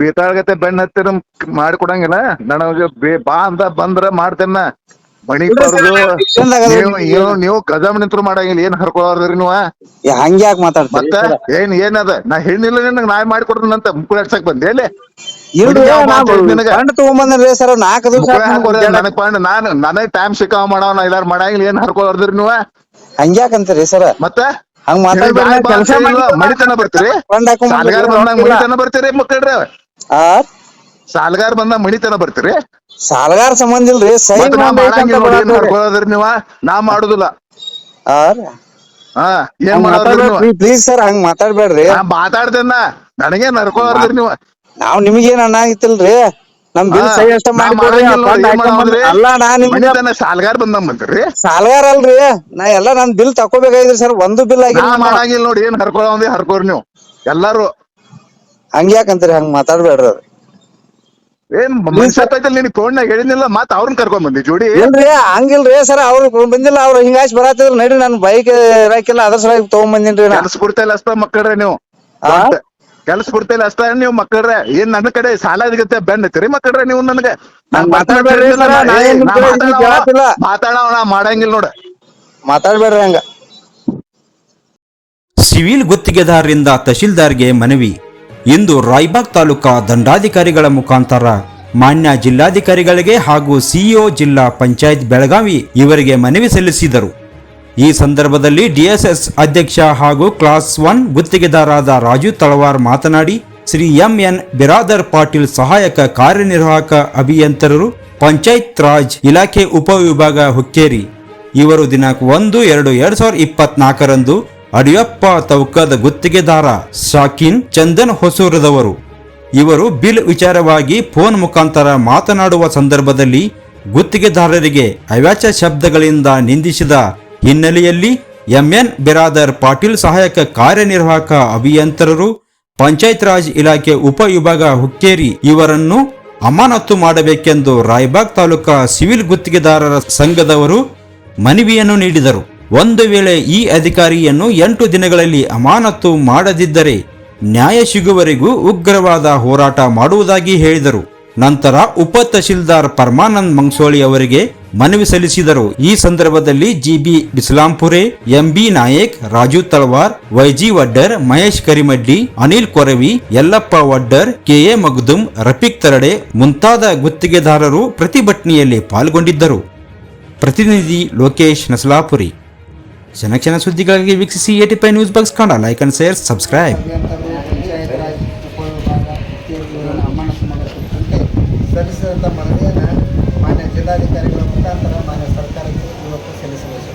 ಬೇತಾಳಗತೆ ಬೆಣ್ಣ ಹತ್ತಿರ ಮಾಡ್ಕೊಡಂಗಿಲ್ಲ. ನನಗೆ ಬೇ ಬಾ ಅಂತ ಬಂದ್ರ ಮಾಡ್ತೇನ. ಮಣಿ ನೀವು ನೀವು ನೀವು ಗಜಮ್ ನಿಂತ್ರು ಮಾಡಂಗಿಲ್ಲ. ಏನ್ ಹರ್ಕೊಳ್ರಿ ನೀವ? ಹಂಗೆ ಯಾಕೆ ಮಾತಾಡ್ತೀರಿ ಮತ್ತ ಏನ್ ಏನದ ನಾ ಹೆಣ್ಣಿಲ್ಲ ನಿನಗ್ ಬಂದೆ ನಾ ಮಾಡ್ಕೊಡ್ತೀನಿ ಅಂತ ಮುಕ್ಕುಳ ನನಗ್? ಪಂಡ್ ನಾನ್ ನನಗ್ ಟೈಮ್ ಸಿಕ್ಕಾವ ಮಾಡವ ಇಲ್ಲಾರ ಮಾಡಂಗಿಲ್ಲ. ಏನ್ ಹರ್ಕೊಳ್ರಿ ನೀವು? ಹಂಗ್ಯಾಕಂತೀರಿ ಸರ್? ಮತ್ತ? ಹಂಗ್ ಮಾತಾಡ್ಬೇಡಿ ಕೆಲಸ ಬರ್ತೀರಿ? ಸಾಲ್ಗಾರ್ ಬಂದಾಗ ಮಣಿತನ ಬರ್ತೀರಿ ಮಕ್ಕಳ್ರಿ? ಆ? ಸಾಲ್ಗಾರ್ ಬಂದಾಗ ಮಣಿತನ ಬರ್ತೀರಿ? ಸಾಲಗಾರ ಸಂಬಂಧ ಇಲ್ರಿ ಸರಿ ಮಾಡ್ಕೊಳ್ಳೋದ್ರಿ ನೀವ ನಾ ಮಾಡುದಿಲ್ಲ. ಹಾ ಏನ್ ಮಾಡೋದ್ರಿ ಪ್ಲೀಸ್ ಸರ್ ಹಂಗ ಮಾತಾಡ್ಬೇಡ್ರಿ. ಮಾತಾಡ್ತೇನ ನನಗೆ ನಡ್ಕೊಳ್ಳೋದ್ರಿ ನೀವ? ನಾವ್ ನಿಮ್ಗೇನ್ ಅನ್ನಂಗಿತ್ತಿಲ್ರಿ. ನಮ್ ಬಿಲ್ ಅಷ್ಟ? ಅಲ್ಲ ನಾ ನಿಮ್ಗೆ ಸಾಲ್ಗಾರ್ ಬಂದ್ರಿ. ಸಾಲಗಾರ ಅಲ್ರಿ. ನಾ ಎಲ್ಲಾ ನನ್ ಬಿಲ್ ತಕೋಬೇಕಾಗಿದ್ರಿ ಸರ್ ಒಂದು ಬಿಲ್ ನಾ ಆಗಿಲ್ಲ ಮಾಡಂಗಿಲ್ಲ ನೋಡಿ ಏನ್ ಹರ್ಕೊಳ್ಳೋದೇ ಹರ್ಕೋರಿ ನೀವು. ಎಲ್ಲಾರು ಹಂಗ್ಯಾಕಂತೀರಿ ಹಂಗ ಮಾತಾಡ್ಬೇಡ್ರಿ ಅದು. ಏನ್ ಮನುಷ್ಯ ಐತಲ್ ನಿನ್ ಫೋನ್ನಾಗ ಹೇಳಿದ್ನಿಲ್ಲ ಮತ್ ಅವ್ರನ್ನ ಕರ್ಕೊಂಡ್ ಬಂದಿ ಜೋಡಿ? ಇಲ್ರಿ ಹಂಗಿಲ್ರಿ ಸರ್ ಅವ್ರು ಬಂದಿಲ್ಲ ಅವ್ರು ಹಿಂಗಾಚ್ ಬರತ್ತಿದ್ರು. ನಡಿ ನನ್ ಬೈಕ್ ಇರಾಕಿಲ್ಲ ಅದ್ರ ಸಲುವಾಗಿ ತಗೊಂಡ್ ಬಂದಿನ್ರಿ ನಾ. ಕೆಲ್ಸ ಬಿಡ್ತೇಲ್ಲ ಅಷ್ಟ ಮಕ್ಕಳ್ರೆ ನೀವು. ಆ? ಕೆಲ್ಸ ಬಿಡ್ತೇಲ್ಲ ಅಷ್ಟ. ನೀವು ಮಕ್ಕಳ್ರೆ ಏನ್ ನನ್ನ ಕಡೆ ಸಾಲ ಇದಕ್ಕೆ ಬೆನ್ನ ತಿರಿ ಮಕ್ಕಳ್ರೆ ನೀವು ನನಗೆ. ಹಂಗ್ ಮಾತಾಡ್ಬೇಡ್ರಿ ಸರ್, ನಾ ಏನ್ ನಿಮ್ ಕಡೆ ನಿಮ್ಗ್ ಕೇಳತ್ತಿಲ್ಲ. ಮಾತಾಡೋಣ ಮಾಡಂಗಿಲ್ಲ ನೋಡ. ಮಾತಾಡ್ಬೇಡ್ರಿ ಹಂಗ. ಸಿವಿಲ್ ಗುತ್ತಿಗೆದಾರರಿಂದ ತಹಶೀಲ್ದಾರ್ಗೆ ಮನವಿ. ಇಂದು ರಾಯ್ಬಾಗ್ ತಾಲೂಕಾ ದಂಡಾಧಿಕಾರಿಗಳ ಮುಖಾಂತರ ಮಾನ್ಯ ಜಿಲ್ಲಾಧಿಕಾರಿಗಳಿಗೆ ಹಾಗೂ ಸಿಇಒ ಜಿಲ್ಲಾ ಪಂಚಾಯತ್ ಬೆಳಗಾವಿ ಇವರಿಗೆ ಮನವಿ ಸಲ್ಲಿಸಿದರು. ಈ ಸಂದರ್ಭದಲ್ಲಿ ಡಿಎಸ್ಎಸ್ ಅಧ್ಯಕ್ಷ ಹಾಗೂ ಕ್ಲಾಸ್ ಒನ್ ಗುತ್ತಿಗೆದಾರರಾದ ರಾಜು ತಳವಾರ್ ಮಾತನಾಡಿ, ಶ್ರೀ ಎಂಎನ್ ಬಿರಾದರ್ ಪಾಟೀಲ್ ಸಹಾಯಕ ಕಾರ್ಯನಿರ್ವಾಹಕ ಅಭಿಯಂತರರು, ಪಂಚಾಯತ್ ರಾಜ್ ಇಲಾಖೆ ಉಪವಿಭಾಗ ಹುಕ್ಕೇರಿ. ಇವರು ದಿನಾಂಕ ಒಂದು, ಎರಡು, ಎರಡ್ ಸಾವಿರದ ಇಪ್ಪತ್ನಾಲ್ಕರಂದು ಅಡಿಯಪ್ಪ ತೌಕದ ಗುತ್ತಿಗೆದಾರ ಶಾಕಿನ್ ಚಂದನ್ ಹೊಸೂರದವರು. ಇವರು ಬಿಲ್ ವಿಚಾರವಾಗಿ ಫೋನ್ ಮುಖಾಂತರ ಮಾತನಾಡುವ ಸಂದರ್ಭದಲ್ಲಿ ಗುತ್ತಿಗೆದಾರರಿಗೆ ಅವ್ಯಾಚ ಶಬ್ದಗಳಿಂದ ನಿಂದಿಸಿದ ಹಿನ್ನೆಲೆಯಲ್ಲಿ ಎಂಎನ್ ಬಿರಾದರ್ ಪಾಟೀಲ್ ಸಹಾಯಕ ಕಾರ್ಯನಿರ್ವಾಹಕ ಅಭಿಯಂತರರು, ಪಂಚಾಯತ್ ರಾಜ್ ಇಲಾಖೆ ಉಪವಿಭಾಗ ಹುಕ್ಕೇರಿ ಇವರನ್ನು ಅಮಾನತು ಮಾಡಬೇಕೆಂದು ರಾಯಬಾಗ್ ತಾಲೂಕಾ ಸಿವಿಲ್ ಗುತ್ತಿಗೆದಾರರ ಸಂಘದವರು ಮನವಿಯನ್ನು ನೀಡಿದರು. ಒಂದು ವೇಳೆ ಈ ಅಧಿಕಾರಿಯನ್ನು ಎಂಟು ದಿನಗಳಲ್ಲಿ ಅಮಾನತು ಮಾಡದಿದ್ದರೆ ನ್ಯಾಯ ಸಿಗುವವರೆಗೂ ಉಗ್ರವಾದ ಹೋರಾಟ ಮಾಡುವುದಾಗಿ ಹೇಳಿದರು. ನಂತರ ಉಪ ತಹಶೀಲ್ದಾರ್ ಪರಮಾನಂದ್ ಮಂಗ್ಸೋಳಿ ಅವರಿಗೆ ಮನವಿ ಸಲ್ಲಿಸಿದರು. ಈ ಸಂದರ್ಭದಲ್ಲಿ GB Bislampure, MB Nayak, Raju Talwar, YG Waddar, Mahesh Karimaddi, Anil Koravi, Yallappa Waddar KA Magdum, Rafiq Tarade ಮುಂತಾದ ಗುತ್ತಿಗೆದಾರರು ಪ್ರತಿಭಟನೆಯಲ್ಲಿ ಪಾಲ್ಗೊಂಡಿದ್ದರು. ಪ್ರತಿನಿಧಿ ಲೋಕೇಶ್ ನಸಲಾಪುರಿ. ಕ್ಷಣ ಕ್ಷಣ ಸುದ್ದಿಗಾಗಿ ವೀಕ್ಷಿಸಿ ಏಟಿ ಫೈವ್ ನ್ಯೂಸ್ ಬಾಕ್ಸ್ ಕಾಣ ಲೈಕ್ ಅಂಡ್ ಶೇರ್, ಸಬ್ಸ್ಕ್ರೈಬ್. ಸಲ್ಲಿಸಿದಂಥ ಮನವಿಯನ್ನು ಮಾನ್ಯ ಜಿಲ್ಲಾಧಿಕಾರಿಗಳ ಮುಖಾಂತರ ಮಾನ್ಯ ಸರ್ಕಾರಕ್ಕೆ ಇವತ್ತು ಸಲ್ಲಿಸಬೇಕು.